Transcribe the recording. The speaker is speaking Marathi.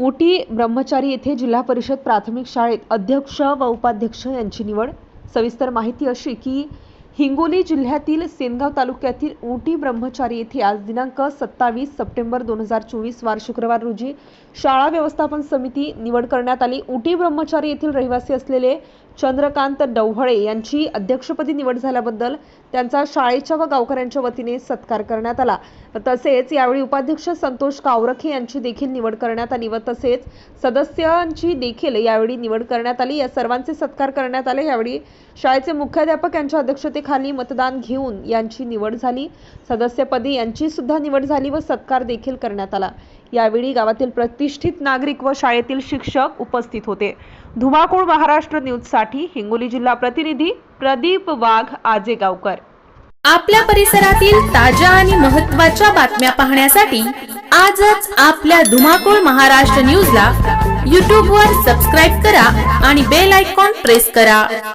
उटी ब्रह्मचारी येथे जिल्हा परिषद प्राथमिक शाळेत अध्यक्ष व उपाध्यक्ष यांची निवड. सविस्तर माहिती अशी की हिंगोली जिल्ह्यातील सेनगाव तालुक्यातील उटी ब्रह्मचारी येथे आज दिनांक सत्तावीस सप्टेंबर दोन हजार चोवीस वार शुक्रवार रोजी शाळा व्यवस्थापन समिती निवड करण्यात आली. उटी ब्रह्मचारी येथील रहिवासी असलेले चंद्रकांत डवहळे यांची अध्यक्षपदी निवड झाल्याबद्दल त्यांचा शाळेच्या व गावकऱ्यांच्या वतीने सत्कार करण्यात आला. तसेच यावेळी उपाध्यक्ष संतोष कावरखे यांची देखील निवड करण्यात आली व तसेच सदस्यांची देखील यावेळी निवड करण्यात आली. या सर्वांचे सत्कार करण्यात आले. यावेळी शाळेचे मुख्याध्यापक यांच्या अध्यक्षतेखाली मतदान घेऊन यांची निवड झाली. सदस्यपदी यांची सुद्धा निवड झाली व सत्कार देखील करण्यात आला. यावेळी गावातील प्रतिष्ठित नागरिक व शाळेतील शिक्षक उपस्थित होते. धुमाकूळ महाराष्ट्र न्यूजसाठी हिंगोली जिल्हा प्रतिनिधी प्रदीप वाघ आजेगावकर. आपल्या परिसरातील ताज्या आणि महत्त्वाच्या बातम्या पाहण्यासाठी आजच आपल्या धुमाकूळ महाराष्ट्र न्यूजला यूट्यूबवर सबस्क्राईब करा आणि बेल आयकॉन प्रेस करा.